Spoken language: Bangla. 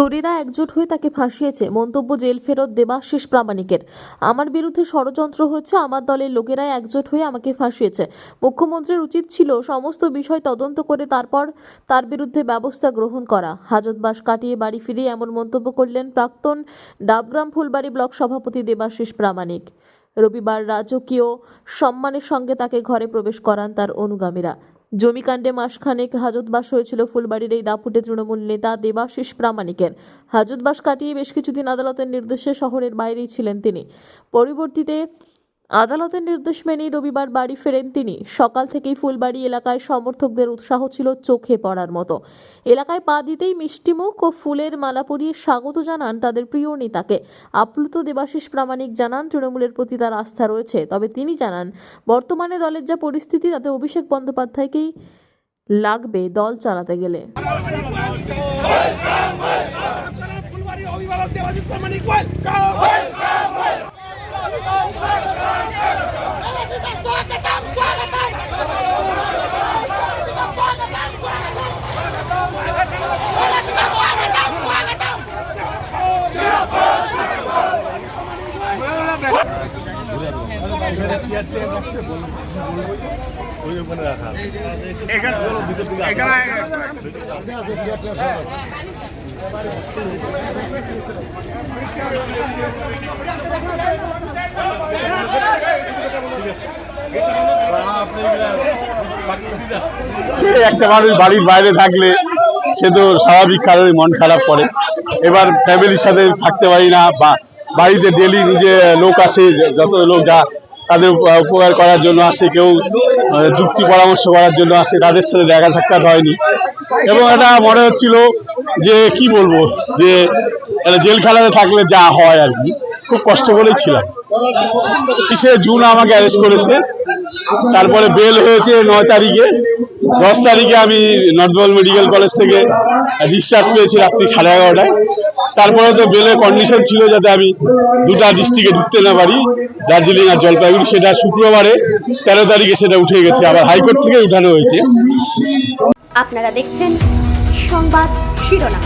চোরেরা একজোট হয়ে তাকে ফাঁসিয়েছে। মন্তব্য জেল ফেরত দেবাশিস প্রামাণিকের। আমার বিরুদ্ধে ষড়যন্ত্র হচ্ছে আমার দলের লোকেরাই একজোট হয়ে আমাকে ফাঁসিয়েছে। মুখ্যমন্ত্রীর উচিত ছিল সমস্ত বিষয় তদন্ত করে তারপর তার বিরুদ্ধে ব্যবস্থা গ্রহণ করা। হাজতবাস কাটিয়ে বাড়ি ফিরে এমন মন্তব্য করলেন প্রাক্তন ডাবগ্রাম ফুলবাড়ি ব্লক সভাপতি দেবাশিস প্রামাণিক। রবিবার রাজকীয় সম্মানের সঙ্গে তাকে ঘরে প্রবেশ করান তার অনুগামীরা। জমিকাণ্ডে মাসখানেক হাজতবাস হয়েছিল ফুলবাড়ির এই দাপুটে তৃণমূল নেতা দেবাশিস প্রামাণিকের। হাজতবাস কাটিয়ে বেশ কিছুদিন আদালতের নির্দেশে শহরের বাইরেই ছিলেন তিনি। পরবর্তীতে আদালতের নির্দেশ মেনেই রবিবার বাড়ি ফেরেন তিনি সকাল থেকেই ফুলবাড়ি এলাকায় সমর্থকদের উৎসাহ ছিল চোখে পড়ার মতো এলাকায় পা দিতেই মিষ্টিমুখ ও ফুলের মালা পরিয়ে স্বাগত জানান তাদের প্রিয় নেতাকে আপ্লুত দেবাশিস প্রামাণিক জানান তৃণমূলের প্রতি তার আস্থা রয়েছে তবে তিনি জানান বর্তমানে দলের যা পরিস্থিতি তাতে অভিষেক বন্দ্যোপাধ্যায়কেই লাগবে দল চালাতে গেলে ফুলবাড়ির অভিভাবক দেবাশিস প্রামাণিক ওয়েলকাম যে একটা মানুষ বাড়ির বাইরে থাকলে সে তো স্বাভাবিক কারণে মন খারাপ করে। এবার ফ্যামিলির সাথে থাকতে পারি না বা বাড়িতে ডেলি নিজে লোক আসে, যত লোক যা তাদের উপকার করার জন্য আসে, কেউ যুক্তি পরামর্শ করার জন্য আসে, তাদের সাথে দেখা সাক্ষাৎ হয়নি। এবং এটা মনে হচ্ছিল যে, কি বলব, যে একটা জেলখানাতে থাকলে যা হয় আর কি, খুব কষ্ট করেই ছিলাম। বিশে জুন আমাকে অ্যারেস্ট করেছে, তারপরে বেল হয়েছে নয় তারিখে। দশ তারিখে আমি নর্থবেঙ্গল মেডিকেল কলেজ থেকে ডিসচার্জ পেয়েছি রাত্রি সাড়ে এগারোটায়। তারপরে তো বেলের কন্ডিশন ছিল যাতে আমি দুটা ডিস্ট্রিক্টে ঢুকতে না পারি, দার্জিলিং আর জলপাইগুড়ি, সেটা শুক্রবারে তেরো তারিখে সেটা উঠে গেছে, আবার হাইকোর্ট থেকে উঠানো হয়েছে। আপনারা দেখছেন সংবাদ শিরোনাম।